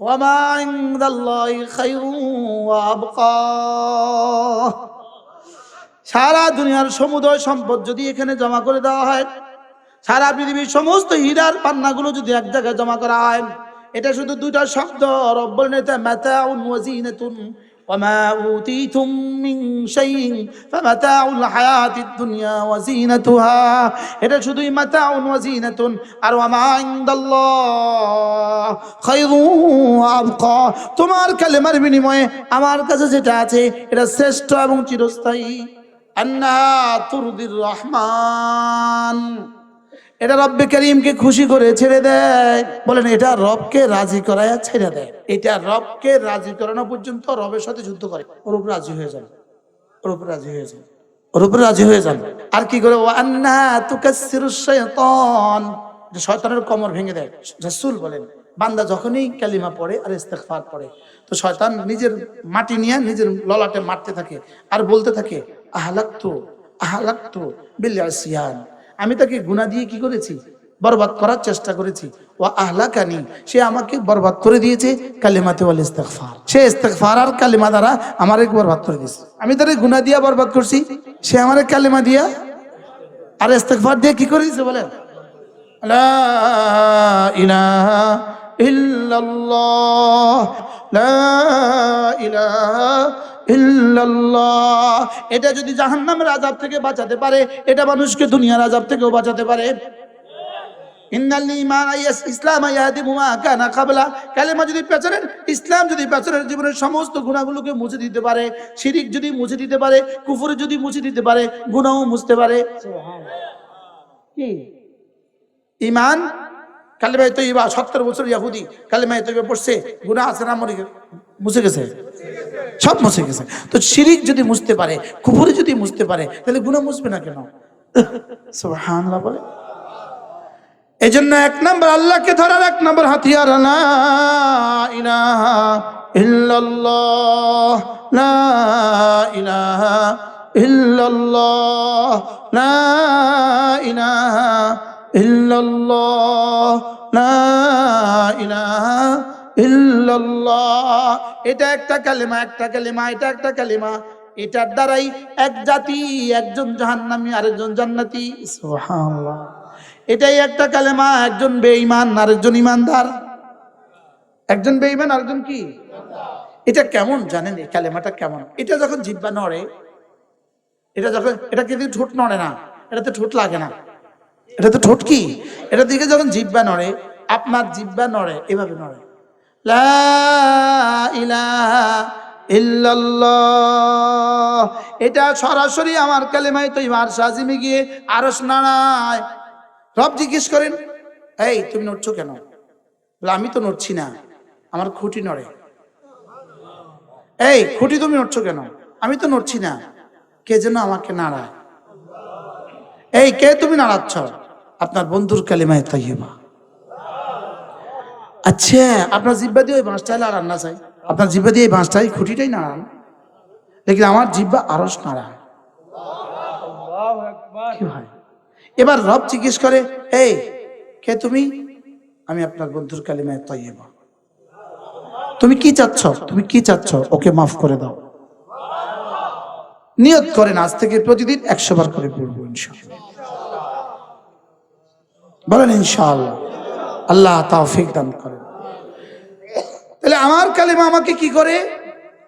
ওয়ামা عند الله خير وابقى সারা দুনিয়ার সমুদয় সম্পদ যদি এখানে জমা করে দেওয়া হয়, সারা পৃথিবীর সমস্ত হীরার পান্নাগুলো যদি এক জায়গায় জমা করা হয়, এটা শুধু দুইটা শব্দ রব নেতা মেতা উন্মজি ওয়াজিনাতুন وما أوتيتم من شيء فمتاع الحياة الدنيا وزينتها এটা শুধুই মাতাউন ওয়াজিনাতুন আর ওয়ামা ইনদাল্লাহ খায়রুন ওয়া আবকা তোমার কালেমার বিনিময়ে আমার কাছে যেটা আছে এটা শ্রেষ্ঠ এবং চিরস্থায়ী আন্না তুরদির রহমান এটা রব্বে করিমকে খুশি করে ছেড়ে দেয়। বলেন, এটা রবকে রাজি করায় ছেড়ে দেয়। এটা রবকে রাজি করানো পর্যন্ত রবের সাথে যুদ্ধ করে। ওর রাজি হয়ে যান। ওর রাজি হয়ে যান। ওর রাজি হয়ে যান। আর কি করে? আন্না এটা শয়তানের কমর ভেঙে দেয়। রাসূল বলেন, বান্দা যখনই কালিমা পড়ে আর ইস্তেগফার পড়ে, তো শয়তান নিজের মাটি নিয়ে নিজের ললাটে মারতে থাকে। আর বলতে থাকে, আহলাক্তু আহলাক্তু বিল আসিয়ান আমি তাকে গুনাহ দিয়ে কি করেছি? বরবাদ করার চেষ্টা করেছি। ও আহলাকানি, সে আমাকে বরবাদ করে দিয়েছে কালিমাতে ওয়াল ইস্তেগফার। সে ইস্তেগফার আর কালিমা দ্বারা আমারে বরবাদ করে দিয়েছে। আমি তারে গুনাহ দিয়া বরবাদ করছি, সে আমারে কালিমা দিয়া আর ইস্তেগফার দিয়ে কি করে দিয়েছে বলেন? লা ইলাহা ইল্লাল্লাহ, লা ইলাহা ইল্লাল্লাহ। এটা যদি জাহান্নামের আযাব থেকে বাঁচাতে পারে এটা মানুষকে দুনিয়ার আযাব থেকেও বাঁচাতে পারে। ইসলাম কালেমা যদি পেছনের ইসলাম যদি পেছনের জীবনের সমস্ত গুনাহগুলোকে মুছে দিতে পারে শিরিক যদি মুছে দিতে পারে কুফর যদি মুছে দিতে পারে গুনাহও মুছতে পারে। ইমান কালেমায় তৈবা সত্তর বছর ইয়াহুদি, কালেমায় তৈবা পড়ছে, গুনাহ আছে না মরে মুছে গেছে? সব মুছে গেছে। তো শিরিক যদি মুছতে পারে, কুফুরি যদি মুছতে পারে, তাহলে গুনাহ মুছবে না কেন? সুবহানাল্লাহ বলে। এই জন্য এক নম্বর আল্লাহকে ধরার এক নম্বর হাতিয়ার ইল্লাল্লাহ ইল্লাল্লাহ ইল্লাল্লাহ, লা ইলাহা ইল্লাল্লাহ। এটা একটা কালেমা একটা কালেমা, এটা একটা কালেমা। এটার দ্বারাই এক জাতি, একজন জাহান্নামী, আরেকজন জান্নাতি। এটাই একটা কালেমা, একজন বেঈমান, আরেকজন ইমানদার একজন বেঈমান, আরেকজন কি? এটা কেমন জানেন এই কালেমাটা কেমন? এটা যখন জিব্বা নড়ে, এটা যখন, এটা কিন্তু ঠোঁট নড়ে না, এটাতে ঠোঁট লাগে না। এটা তো ঠোঁট কি? এটা দিকে যখন জিব্বা নড়ে, আপনার জিব্বা নড়ে, এভাবে নড়ে। এটা সরাসরি আমার কালেমায় তো ইমার সাজিমে গিয়ে আরস নাড়ায়। রব জিজ্ঞেস করেন, এই, তুমি নড়ছো কেন? আমি তো নড়ছি না, আমার খুঁটি নড়ে। এই, খুঁটি তুমি নড়ছো কেন? আমি তো নড়ছি না, কে যেন আমাকে নাড়ায়? এই, কে তুমি নাড়াচ্ছ? আপনার বন্ধুর কালিমায় তাইবা আচ্ছা আপনার জিব্বা দিয়ে ওই বাঁশটা নাড়ান না চাই। আপনার জিব্বা দিয়ে এই বাঁশটা এই খুঁটিটাই নাড়ান। দেখলে আমার জিব্বা আরস হয় এবার রব জিজ্ঞেস করে, এই, কে তুমি? আমি আপনার বন্ধুর কালিমায় তৈবা তুমি কি চাচ্ছ? তুমি কি চাচ্ছ? ওকে মাফ করে দাও। নিয়ত করেন, আজ থেকে প্রতিদিন একশো বার করে পড়ব ইনশাআল্লাহ। বলেন, ইনশাআল্লাহ। আল্লাহ তাওফিক দান করেন। তাহলে আমার কালিমা আমাকে কি করে?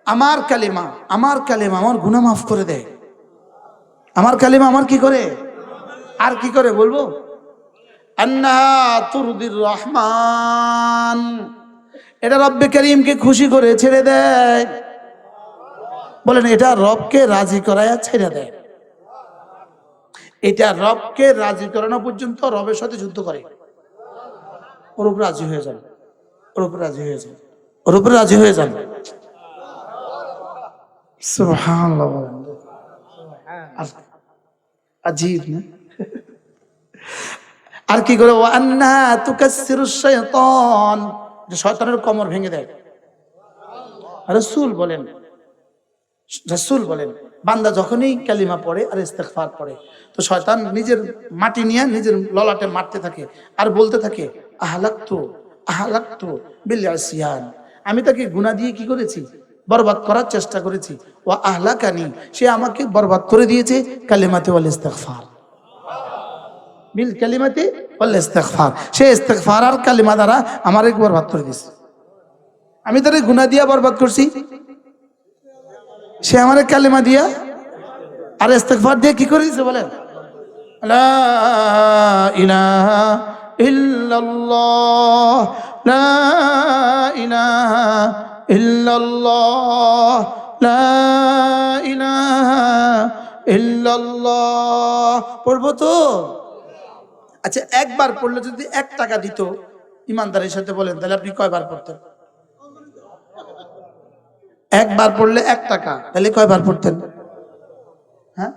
আমার কালিমা আমার কালিমা আমার গুনাহ মাফ করে দেয়। আমার কালিমা আমার কি করে? আর কি করে বলব? রহমান। এটা রব্বে করিমকে খুশি করে ছেড়ে দেয়। বলেন, এটা রবকে রাজি করায় ছেড়ে দেয়। এটা রবকে রাজি করানো পর্যন্ত রবের সাথে যুদ্ধ করে। ওর উপর রাজি হয়ে যান। ওর উপর রাজি হয়ে যান। ওর উপর রাজি হয়ে যান। আর- না? আর কি করে? আন্না শয়তানের কমর ভেঙে দেয়। রাসূল বলেন রাসূল বলেন, বান্দা যখনই কালিমা পড়ে আর ইস্তেগফার পড়ে, তো শয়তান নিজের মাটি নিয়ে নিজের ললাটে মারতে থাকে আর বলতে থাকে, আহলাক্তু আহলাক্তু বিল আসিয়ান আমি তাকে গুণা দিয়ে কি করেছি? বরবাদ করার চেষ্টা করেছি। ও আহলাকানি সে আমাকে বরবাদ করে দিয়েছে কালিমাতে ওয়াল ইস্তেগফার। বিল কালিমাতে ওয়াল ইস্তেগফার। সে ইস্তেগফার আর কালিমা দ্বারা আমারে বরবাদ করে দিয়েছে। আমি তারে গুনাহ দিয়া বরবাদ করছি। সে আমারে কালিমা দিয়া আর ইস্তেগফার দিয়ে কি করে দিয়েছে বলেন? পড়ব তো? আচ্ছা একবার পড়লে যদি এক টাকা দিত, ইমানদারের সাথে বলেন, তাহলে আপনি কয়বার পড়তেন? একবার পড়লে এক টাকা। তাহলে কয়বার পড়তেন? হ্যাঁ?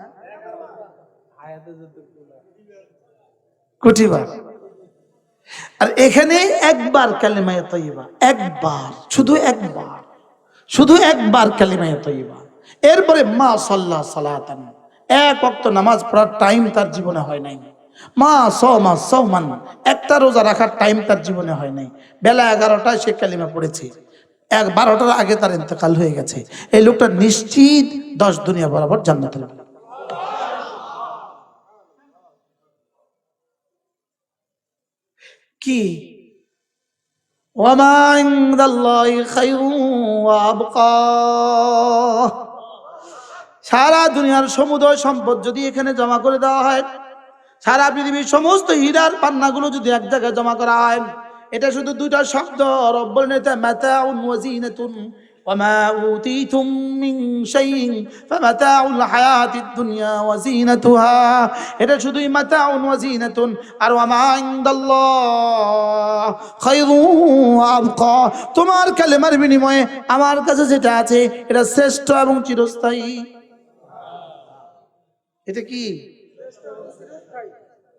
আর এখানে একবার কালিমায় তৈবা একবার, শুধু একবার। শুধু একবার কালিমায় তৈবা এরপরে মা সাল্লাহ সালাতান। এক অক্ত নামাজ পড়ার টাইম তার জীবনে হয় নাই। মা সৌমা সৌমান একটা রোজা রাখার টাইম তার জীবনে হয় নাই। বেলা এগারোটায় সে কালিমা পড়েছে। এক বারোটার আগে তার ইন্তকাল হয়ে গেছে। এই লোকটা নিশ্চিত দশ দুনিয়া বরাবর জান্নাতের মালিক। কি? সারা দুনিয়ার সমুদয় সম্পদ যদি এখানে জমা করে দেওয়া হয়, সারা পৃথিবীর সমস্ত হীরার পান্নাগুলো যদি এক জায়গায় জমা করা হয় এটা শুধু দুইটা শব্দ রব্বুল নেতা মাতাউন ওয়াজিনাতুন وما أوتيتم من شيء فمتاع الحياة الدنيا وزينتها এটা শুধুই মাতাউন ওয়াজিনাতুন আর ওয়ামা ইনদাল্লাহ খায়রুন ওয়া আবকা তোমার কালেমার বিনিময়ে আমার কাছে যেটা আছে এটা শ্রেষ্ঠ এবং চিরস্থায়ী এটা কি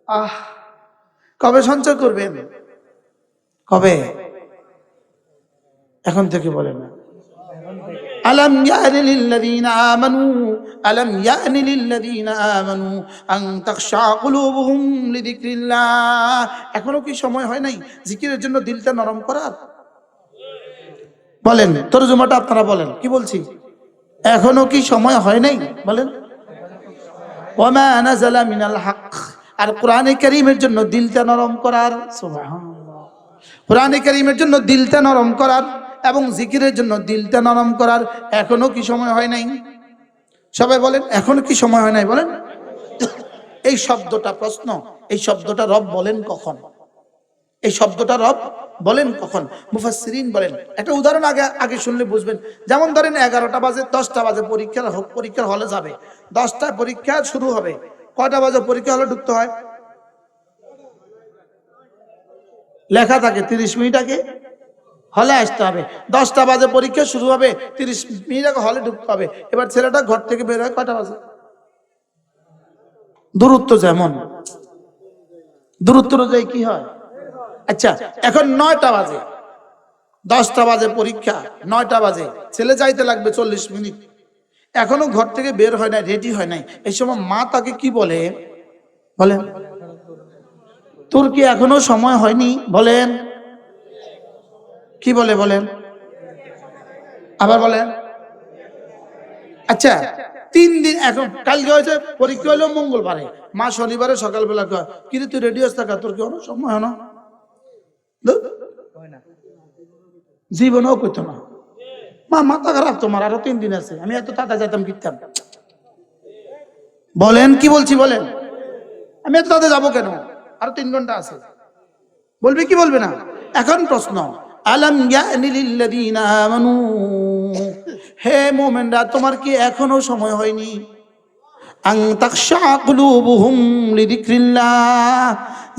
আহ কবে সঞ্চয় করবেন কবে এখন থেকে বলেন ألم يأن للذين آمنوا ألم يأن للذين آمنوا أن تخشع قلوبهم لذكر الله এখনো কি সময় হয় নাই জিকিরের জন্য দিলটা নরম করার বলেন তরজমাটা আপনারা বলেন কি বলছি এখনো কি সময় হয় নাই বলেন ওয়ামা নাজালা মিনাল হক আর কোরআনে কারীমের জন্য দিলটা নরম করার সুবহানাল্লাহ কোরআনে কারীমের জন্য দিলটা নরম করার এবং জিকিরের জন্য দিলটা নরম করার এখনও কি সময় হয় নাই? সবাই বলেন, এখনও কি সময় হয় নাই বলেন? এই শব্দটা প্রশ্ন, এই শব্দটা রব বলেন কখন? এই শব্দটা রব বলেন কখন? মুফাসসিরিন বলেন। একটা উদাহরণ আগে আগে শুনলে বুঝবেন। যেমন ধরেন এগারোটা বাজে, দশটা বাজে, পরীক্ষার পরীক্ষার হলে যাবে। দশটায় পরীক্ষা শুরু হবে। কয়টা বাজে, পরীক্ষা হলে ঢুকতে হয়? লেখা থাকে তিরিশ মিনিট আগে। হলে আসতে হবে। দশটা বাজে পরীক্ষা শুরু হবে, তিরিশ মিনিট আগে হলে ঢুকতে হবে। এবার ছেলেটা ঘর থেকে বের হয় কয়টা বাজে? দূরত্ব যেমন। দূরত্ব অনুযায়ী কি হয়? আচ্ছা এখন নয়টা বাজে। দশটা বাজে পরীক্ষা, নয়টা বাজে। ছেলে যাইতে লাগবে চল্লিশ মিনিট। এখনও ঘর থেকে বের হয় নাই রেডি হয় নাই। এই সময় মা তাকে কি বলে? বলেন তোর কি এখনও সময় হয়নি? বলেন। কি বলে, বলেন? আবার বলেন। আচ্ছা তিন দিন এখন, কালকে হয়েছে, পরীক্ষা হলো মঙ্গলবারে। মা শনিবারে সকালবেলা কয় কিন্তু তুই রেডি থাকা? তোর কি হলো সময় হয় না। জীবনেও করতো না। মা, মাথা খারাপ তোমার, আরও তিন দিন আছে। আমি এত তাতা যেতাম কিনতাম বলেন, কি বলছি, বলেন। আমি এত তাতে যাব কেন? আরও তিন ঘণ্টা আছে। বলবে কি বলবে না? এখন প্রশ্ন, আলম আমানু? হে মুমিনরা, তোমার কি এখনও সময় হয়নি?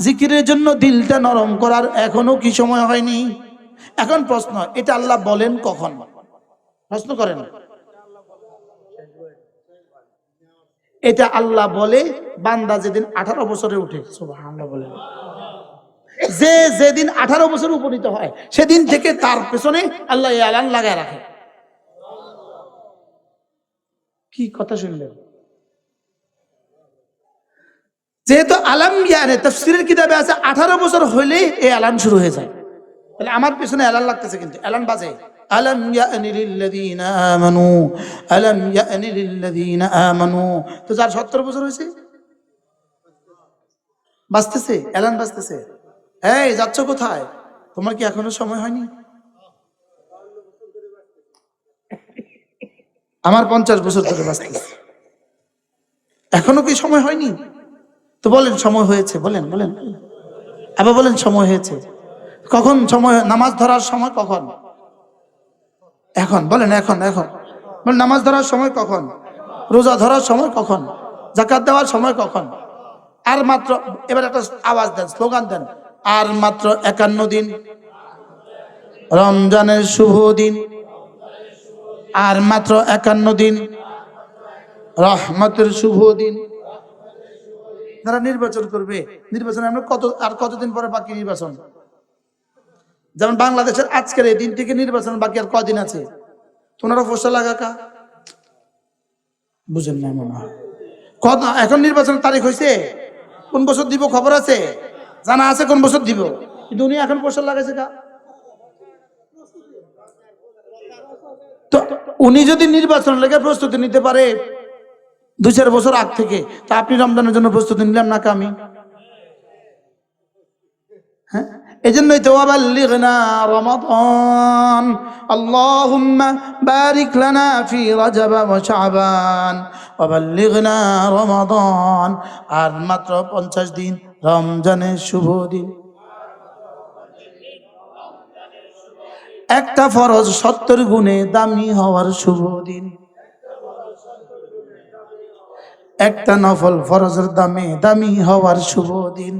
জিকিরের জন্য দিলটা নরম করার এখনও কি সময় হয়নি? এখন প্রশ্ন, এটা আল্লাহ বলেন কখন? প্রশ্ন করেন। এটা আল্লাহ বলে, বান্দা যেদিন আঠারো বছরে উঠে, সুবহানাল্লাহ বলে। যে যেদিন আঠারো বছর উপনীত হয়, সেদিন থেকে তার পেছনে আল্লাহ আলান লাগায় রাখে। কি কথা শুনলেন? যেহেতু আলাম জ্ঞানে তফসিরের কিতাবে আছে, আঠারো বছর হইলেই এই আলান শুরু হয়ে যায়। তাহলে আমার পিছনে অ্যালান লাগতেছে কিন্তু অ্যালান বাজে। ইয়ানি লিল্লাযীনা আমানু আলম ইয়ানি লিল্লাযীনা আমানু। তো যার 70 বছর হয়েছে? বাঁচতেছে অ্যালান বাঁচতেছে এই যাচ্ছ কোথায়? তোমার কি এখনও সময় হয়নি? আমার পঞ্চাশ বছর ধরে বাঁচতেছে এখনও কি সময় হয়নি? তো বলেন সময় হয়েছে বলেন বলেন। আবার বলেন সময় হয়েছে। কখন সময়, নামাজ ধরার সময় কখন? এখন, বলেন এখন এখন। নামাজ ধরার সময় কখন? রোজা ধরার সময় কখন? জাকাত দেওয়ার সময় কখন? আর মাত্র, এবার একটা আওয়াজ দেন, স্লোগান দেন। আর মাত্র একান্ন দিন। রমজানের শুভ দিন। আর মাত্র একান্ন দিন। রহমতের শুভ দিন। যারা নির্বাচন করবে, নির্বাচনে আমরা কত, আর কতদিন পরে বাকি নির্বাচন? যেমন বাংলাদেশের আজকের এই দিন থেকে নির্বাচন বাকি আর কদিন আছে? তোমরা ফসল লাগাকা বুঝেন না হয় কত এখন নির্বাচন তারিখ হয়েছে কোন বছর দিব খবর আছে? জানা আছে কোন বছর দিব? কিন্তু উনি এখন ফসল লাগাইছে কা? তো উনি যদি নির্বাচন লেগে প্রস্তুতি নিতে পারে দু চার বছর আগ থেকে, তা আপনি রমজানের জন্য প্রস্তুতি নিলাম না আমি? হ্যাঁ? এই জন্যই তো আবাল্লিগনা রমাদান। আল্লাহুম্মা বারিক লানা ফি রাজাব ওয়া শাবান। ওয়াবাল্লিগনা আর মাত্র পঞ্চাশ দিন রমজানের শুভ দিন। একটা ফরজ সত্তর গুণে দামি হওয়ার শুভ দিন। একটা নফল ফরজের দামে দামি হওয়ার শুভ দিন।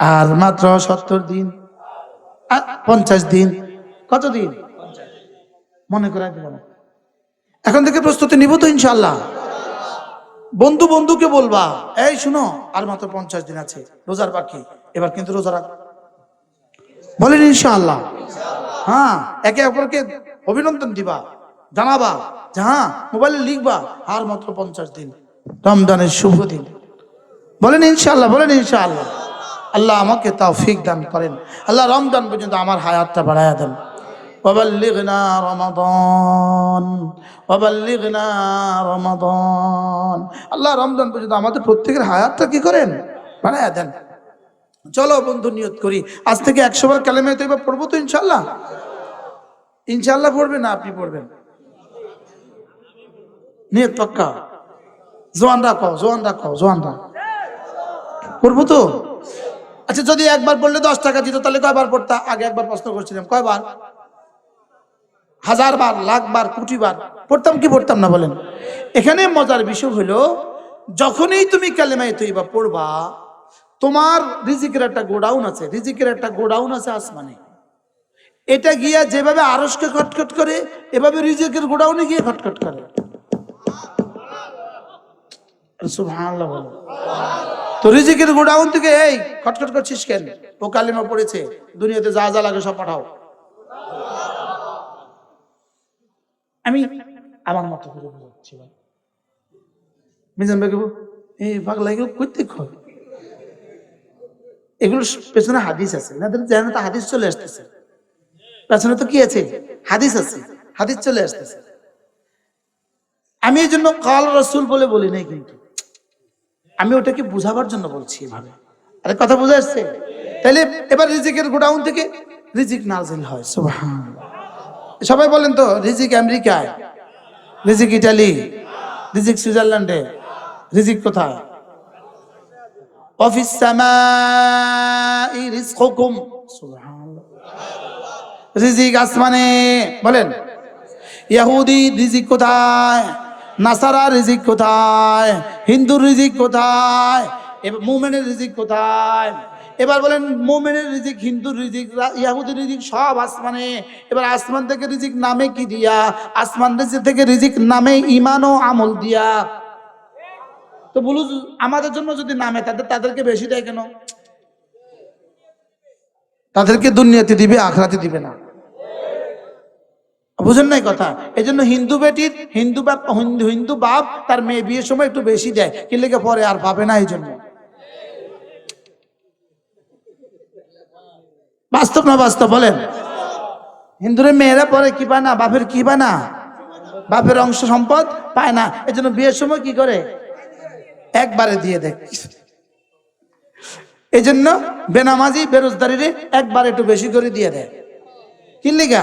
আর মাত্র সত্তর দিন। পঞ্চাশ দিন। কত দিন? মনে করে এখন থেকে প্রস্তুতি নিব তো ইনশাল্লাহ বন্ধু বন্ধুকে বলবা, এই শুনো, আর মাত্র পঞ্চাশ দিন আছে, রোজার বাকি। এবার কিন্তু রোজা রাখ। বলেন ইনশাআল্লাহ। হ্যাঁ একে অপরকে অভিনন্দন দিবা, জানাবা হ্যাঁ মোবাইলে লিখবা, আর মাত্র পঞ্চাশ দিন, রমজানের শুভ দিন। বলেন ইনশাআল্লাহ বলেন ইনশাআল্লাহ। আল্লাহ আমাকে তৌফিক দান করেন আল্লাহ রমজান পর্যন্ত আমার হায়াতটা বাড়ায়া দেন وبلغنا رمضان وبلغنا رمضان আল্লাহ রমজান পর্যন্ত আমাদের প্রত্যেকের হায়াতটা কি করেন বাড়ায়া দেন চলো বন্ধু নিয়ত করি আজ থেকে একশো বার কালেমে তো এবার পড়বো তো ইনশাল্লাহ ইনশাল্লাহ পড়বেন না আপনি পড়বেন নিয়ত পাক্কা জোয়ান রাখো জোয়ান রাখো জোয়ান রাখ পড়বো তো আচ্ছা যদি একবার পড়লে দশ টাকা দিত, তাহলে কয়বার পড়তা? আগে একবার প্রশ্ন করছিলাম, কয়বার? হাজার বার লাখ বার কোটি বার পড়তাম কি পড়তাম না বলেন? এখানে মজার বিষয় হলো, যখনই তুমি কালেমায় তৈবা পড়বা, তোমার রিজিকের একটা গোডাউন আছে। রিজিকের একটা গোডাউন আছে আসমানে। এটা গিয়া যেভাবে আরসকে খটখট করে, এভাবে রিজিকের গোডাউনে গিয়ে খটখট করে। বলো। তো রিজিকের গোডাউন থেকে এই খটখট করছিস কেন? ও কালিমা পড়েছে, দুনিয়াতে যা যা লাগে সব পাঠাও। আমি আমার মতো করে বুঝাচ্ছি ভাই। মিজান ভাই এই পাগলা এগুলো করতে হয় এগুলোর পেছনে হাদিস আছে। এনাদের জানে তো হাদিস চলে আসতেছে। পেছনে তো কি আছে? হাদিস আছে। হাদিস চলে আসতেছে। আমি এই জন্য কাল রসুল বলে বলি নাই কিন্তু। আমি ওটাকে বুঝাবার জন্য বলছি এভাবে। আরে কথা বোঝা যাচ্ছে? তাহলে এবার রিজিকের গোডাউন থেকে রিজিক নাজিল হয়, সুবহান। সবাই বলেন তো, রিজিক আমেরিকায়? রিজিক ইটালি? রিজিক সুইজারল্যান্ডে? রিজিক কোথায়? অফিস রিজিক আসমানে, বলেন। ইয়াহুদি রিজিক কোথায়? নাসারা রিজিক কোথায়? হিন্দুর রিজিক কোথায়? এবার মুমেনের রিজিক কোথায়? এবার বলেন, মোমেনের রিজিক, হিন্দুর রিজিক ইয়াহুদির রিজিক সব আসমানে। এবার আসমান থেকে রিজিক নামে কি দিয়া? আসমান থেকে রিজিক নামে ইমান ও আমল দিয়া। তো বলু আমাদের জন্য যদি নামে, তাদের, তাদেরকে বেশি দেয় কেন? তাদেরকে দুনিয়াতে দিবে, আখরাতে দিবে না। বুঝেন নাই কথা? এই জন্য হিন্দু বেটির, হিন্দু বাপ, হিন্দু হিন্দু বাপ তার মেয়ে বিয়ের সময় একটু বেশি দেয়। কি লেগে পরে আর পাবে না এই জন্য বাস্তব না বাস্তব বলেন? হিন্দুরে মেয়েরা পরে কি পায় না? বাপের কি পায় না? বাপের অংশ সম্পদ পায় না। এজন্য বিয়ের সময় কি করে? একবারে দিয়ে দেয়। এই জন্য বেনামাজি, বেরোজগারিরে একবার একটু বেশি করে দিয়ে দেয়। কি লিগা?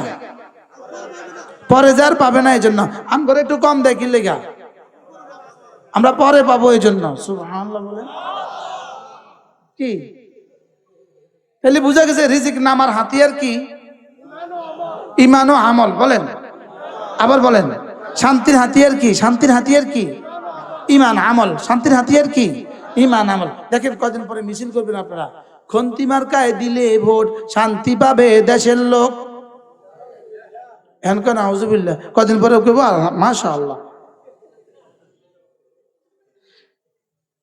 পরে যার পাবে না এই জন্য আমগরে একটু কম কি লিগা? আমরা পরে পাবো এই জন্য কি? তাহলে বুঝা গেছে রিজিক নামার হাতিয়ার কি? ইমান ও আমল। বলেন। আবার বলেন। শান্তির হাতিয়ার কি? শান্তির হাতিয়ার কি? ইমান, আমল। শান্তির হাতিয়ার কি? ইমান, আমল। দেখেন কদিন পরে মিছিল করবেন আপনারা। খন্তি মার্কায় দিলে ভোট শান্তি পাবে দেশের লোক। এখন কেন আউজুবিল্লাহ কদিন পরে কেবো মাশা আল্লাহ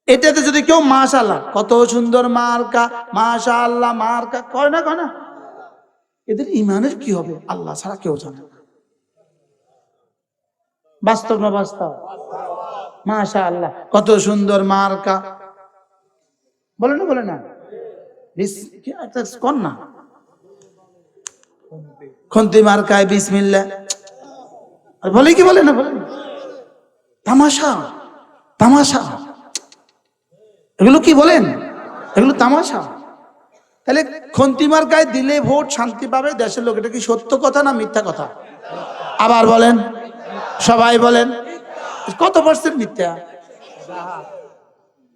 এটাতে যদি কেউ মাশাল্লাহ কত সুন্দর মার্কা মাশা আল্লাহ মার্কা, কয় না কয় না? এদের ইমানের কি হবে? আল্লাহ ছাড়া কেউ জানে বাস্তব না বাস্তব? মাশা আল্লাহ কত সুন্দর মার্কা। বলে না বলে না। কর না। খন্তি মার্কায় বিসমিল্লা আর বলে কি বলে না বলে? তামাশা তামাশা। এগুলো কি বলেন? এগুলো তামাশা। তাহলে খন্তিমার গায়ে দিলে ভোট, শান্তি পাবে, দেশের লোক। এটা কি সত্য কথা না মিথ্যা কথা? আবার বলেন। সবাই বলেন। কত পার্সেন্ট মিথ্যা?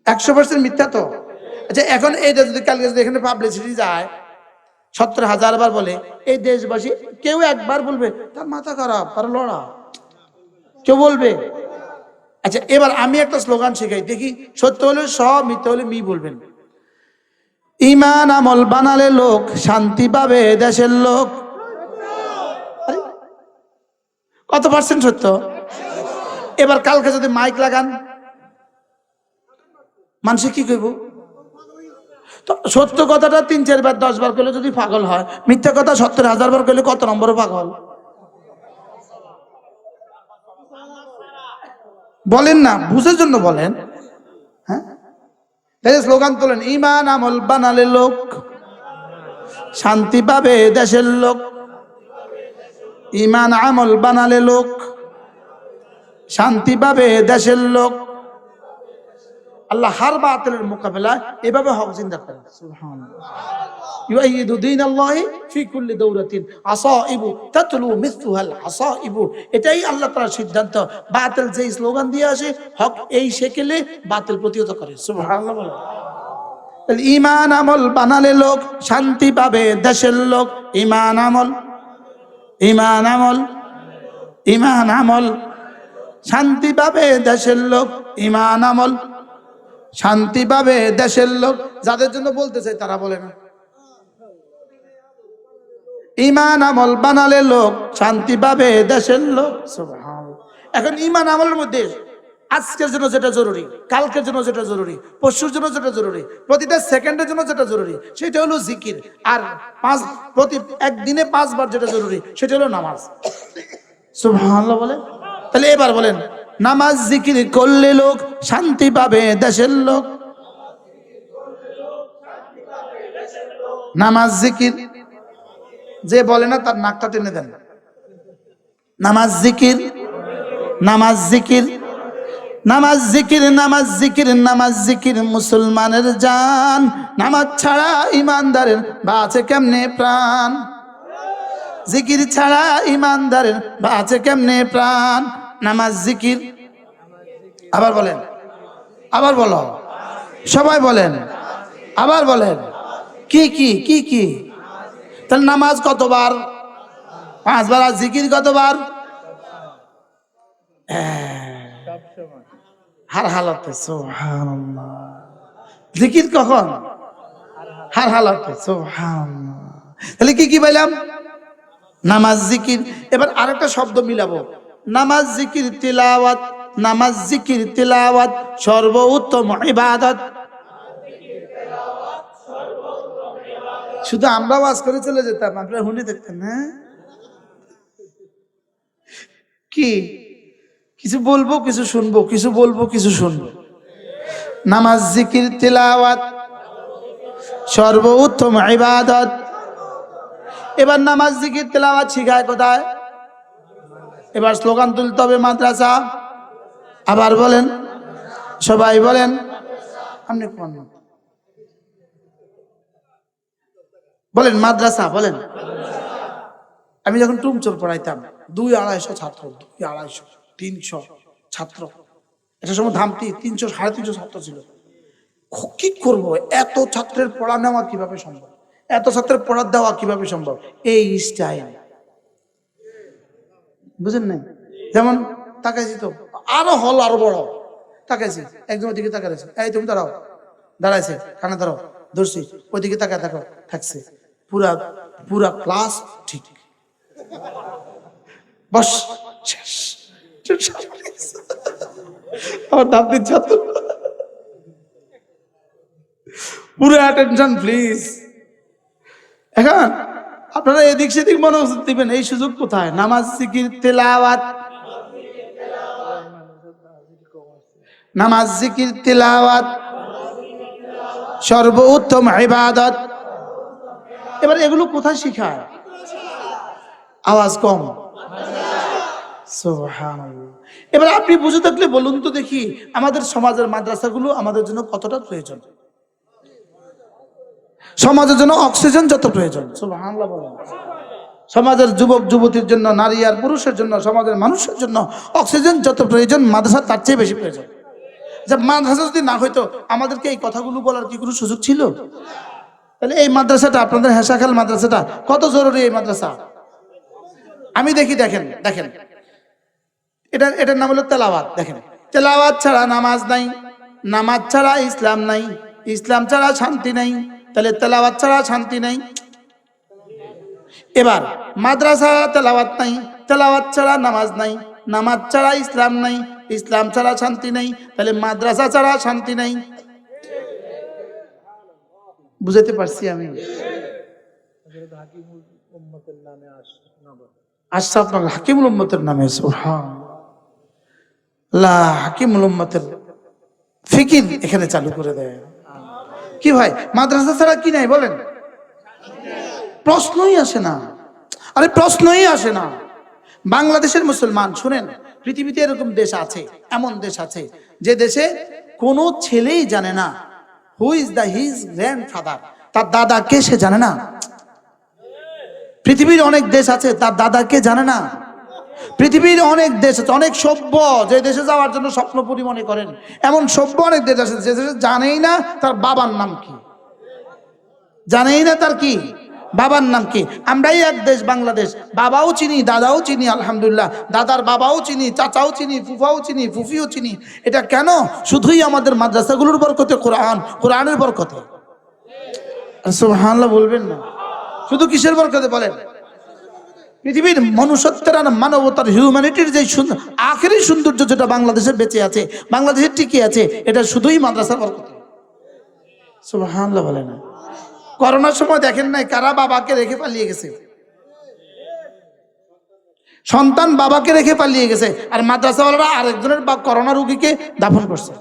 একশো পার্সেন্ট মিথ্যা তো? আচ্ছা এখন এইটা যদি কালকে যদি এখানে পাবলিসিটি যায় সত্তর হাজার বার বলে, এই দেশবাসী কেউ একবার বলবে, তার মাথা খারাপ, তার লড়া। কেউ বলবে? আচ্ছা এবার আমি একটা স্লোগান শেখাই, দেখি সত্য হলে স মিথ্যা হলে মি বলবেন। ইমান আমল বানালে লোক, শান্তি পাবে দেশের লোক। কত পার্সেন্ট সত্য? এবার কালকে যদি মাইক লাগান, মানুষে কি করব সত্য কথাটা তিন, চারবার দশ বার করলে যদি পাগল হয়। মিথ্যা কথা সত্তর হাজার বার করলে কত নম্বর পাগল? বলেন না বুঝের জন্য বলেন। হ্যাঁ? স্লোগান তোলেন, ইমান আমল বানালে লোক, শান্তি পাবে দেশের লোক। ইমান আমল বানালে লোক, শান্তি পাবে দেশের লোক। আল্লাহ হার বাতিলের মোকাবেলা এভাবে হক জিন্দা করেন। ইউআইদুদ্দিন আল্লাহ ফি কুল্লি দৌরাতিন আসাইবু তাতলু মিসলুহাল আসাইবু। এটাই আল্লাহ তাআলার সিদ্ধান্ত। বাতিল যেই স্লোগান দিয়ে আসে, হক এই শেকেলে বাতিল প্রতিহত করে। সুবহানাল্লাহ। ইমান আমল বানালে লোক শান্তি পাবে, দেশের লোক ইমান আমল। ইমান আমল ইমান আমল। শান্তি পাবে, দেশের লোক ইমান আমল। শান্তি পাবে দেশের লোক। যাদের জন্য বলতে চাই, তারা বলে না। ইমান আমল বানালে লোক শান্তি পাবে দেশের লোক। এখন ইমান আমলের মধ্যে আজকের জন্য যেটা জরুরি, কালকের জন্য যেটা জরুরি, পরশুর জন্য যেটা জরুরি, প্রতিটা সেকেন্ডের জন্য যেটা জরুরি, সেটা হলো জিকির। আর পাঁচ, প্রতি একদিনে পাঁচবার যেটা জরুরি, সেটা হলো নামাজ। বলে তাহলে এবার বলেন নামাজ জিকির করলে লোক শান্তি পাবে দেশের লোক। নামাজ জিকির, যে বলে না তার নাকটা টেনে দেন। নামাজ জিকির নামাজ জিকির নামাজ জিকির নামাজ জিকির নামাজ জিকির, মুসলমানের জান। নামাজ ছাড়া ইমানদারের বাঁচে কেমনে প্রাণ? জিকির ছাড়া ইমানদারের বাঁচে কেমনে প্রাণ? নামাজ, জিকির। আবার বলেন। আবার বলো। সবাই বলেন। আবার বলেন। কি কি কি কি? তাহলে নামাজ কতবার? পাঁচবার আর জিকির কতবার? হার হালাতে জিকির কখন? হার হালাতে তাহলে কি কি বললাম নামাজ, জিকির। এবার আরেকটা শব্দ মিলাবো। নামাজ জিকির, তিলাওয়াত, নামাজ জিকির, তিলাওয়াত, সর্বোত্তম ইবাদত। শুধু আমরা ওয়াজ করে চলে যেতাম, আপনারা হুনি দেখতেন হ্যাঁ কি? কিছু বলব, কিছু শুনব, কিছু বলব, কিছু শুনব। নামাজ জিকির, তিলাওয়াত, সর্বোত্তম ইবাদত। এবার নামাজ জিকির, তেলাওয়াত শিখায় কোথায়? এবার স্লোগান তুলতে হবে মাদ্রাসা। আবার বলেন, সবাই বলেন, আপনি কোন? বলেন, মাদ্রাসা, বলেন। আমি যখন টুমচোর পড়াইতাম, দুই আড়াইশো ছাত্র, দুই আড়াইশো, তিনশো ছাত্র। এটা সময় ধামতি তিনশো, সাড়ে তিনশো ছাত্র ছিল। কি করব? এত ছাত্রের পড়া নেওয়া কীভাবে সম্ভব? এত ছাত্রের পড়া দেওয়া কীভাবে সম্ভব? এই স্টাইল বুঝেন নাই? যেমন তাকাইছি তো, আরও হল আরও বড়। তাকাইছি, একদম ওদিকে তাকাইছে এই তুমি দাঁড়াও, দাঁড়াইছে, কানে দাঁড়াও ধরছি, ওইদিকে তাকায় থাকো থাকছে। পুরা পুরা ক্লাস ঠিক। বস আমার পুরো অ্যাটেনশন প্লিজ এখন আপনারা এদিক সেদিক মনোযোগ দিবেন, এই সুযোগ কোথায়? নামাজ, জিকির, তেলাওয়াত। নামাজ, জিকির, তেলাওয়াত। সর্বোত্তম ইবাদত। এবার এগুলো কোথায় শিখায়? আওয়াজ কম। এবার আপনি বুঝে থাকলে বলুন তো দেখি, আমাদের সমাজের মাদ্রাসাগুলো আমাদের জন্য কতটা প্রয়োজন? সমাজের জন্য অক্সিজেন যত প্রয়োজন। সমাজের যুবক, যুবতীর জন্য নারী আর পুরুষের জন্য, সমাজের মানুষের জন্য অক্সিজেন যত প্রয়োজন, মাদ্রাসা তার চেয়ে বেশি প্রয়োজন। যে মাদ্রাসা যদি না হইতো, আমাদেরকে এই কথাগুলো বলার কি কোনো সুযোগ ছিল? তাহলে এই মাদ্রাসাটা, আপনাদের হেসাখাল মাদ্রাসাটা, কত জরুরি এই মাদ্রাসা? আমি দেখি, দেখেন দেখেন। এটা, এটার নাম হলো তেলাওয়াত, দেখেন। তেলাওয়াত ছাড়া নামাজ নাই, নামাজ ছাড়া ইসলাম নাই, ইসলাম ছাড়া শান্তি নাই। তাহলে তেলাওয়াত ছাড়া শান্তি নাই। এবার, মাদ্রাসা তেলাওয়াত নাই, তেলাওয়াত ছাড়া নামাজ নাই, নামাজ ছাড়া ইসলাম নাই, ইসলাম ছাড়া শান্তি নাই, তাহলে মাদ্রাসা ছাড়া শান্তি নাই। বুঝাতে পারছি আমি? আশরাফ হাকিমুল উম্মতের নামে হাকিমুল উম্মতের ফিকির এখানে চালু করে দেয়। কি ভাই, মাদ্রাসা ছাড়া কি নাই বলেন? প্রশ্নই আসে না। আরে প্রশ্নই আসে না। বাংলাদেশের মুসলমান, শুনেন, পৃথিবীতে এরকম দেশ আছে, এমন দেশ আছে, যে দেশে কোনো ছেলেই জানে না who is the his grandfather তার দাদাকে সে জানে না? পৃথিবীর অনেক দেশ আছে, তার দাদাকে জানে না? পৃথিবীর অনেক দেশ আছে, অনেক সভ্য যে দেশে যাওয়ার জন্য স্বপ্নপুরি মনে করেন। এমন সভ্য অনেক দেশ আছে, যে দেশে জানেই না তার বাবার নাম কি। জানেই না তার কি, বাবার নাম কি। আমরাই এক দেশ বাংলাদেশ, বাবাও চিনি, দাদাও চিনি, আলহামদুলিল্লাহ। দাদার বাবাও চিনি, চাচাও চিনি, ফুফাও চিনি, ফুফিও চিনি। এটা কেন? শুধুই আমাদের মাদ্রাসাগুলোর বরকতে, কোরআন, কোরআনের বরকতে। সুবহানাল্লাহ বলবেন না। শুধু কিসের বরকতে বলেন? পৃথিবীর মনুষ্যত্বের আর মানবতার হিউম্যানিটির যে সুন্দর আখেরি সৌন্দর্য যেটা বাংলাদেশে বেঁচে আছে বাংলাদেশের টিকে আছে, এটা শুধুই মাদ্রাসার বরকতে। বলে না। করোনার সময় দেখেন নাই কারা বাবাকে রেখে পালিয়ে গেছে? সন্তান বাবাকে রেখে পালিয়ে গেছে, আর মাদ্রাসাওয়ালারা আরেকজনের বা করোনা রুগীকে দাফন করছে।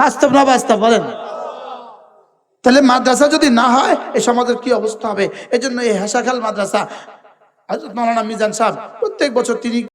বাস্তব না বাস্তব বলেন? তাহলে মাদ্রাসা যদি না হয় এই সমাজের কি অবস্থা হবে? এই জন্য এই হাসাখাল মাদ্রাসা হযরত মৌলানা মিজান সাহেব প্রত্যেক বছর তিনি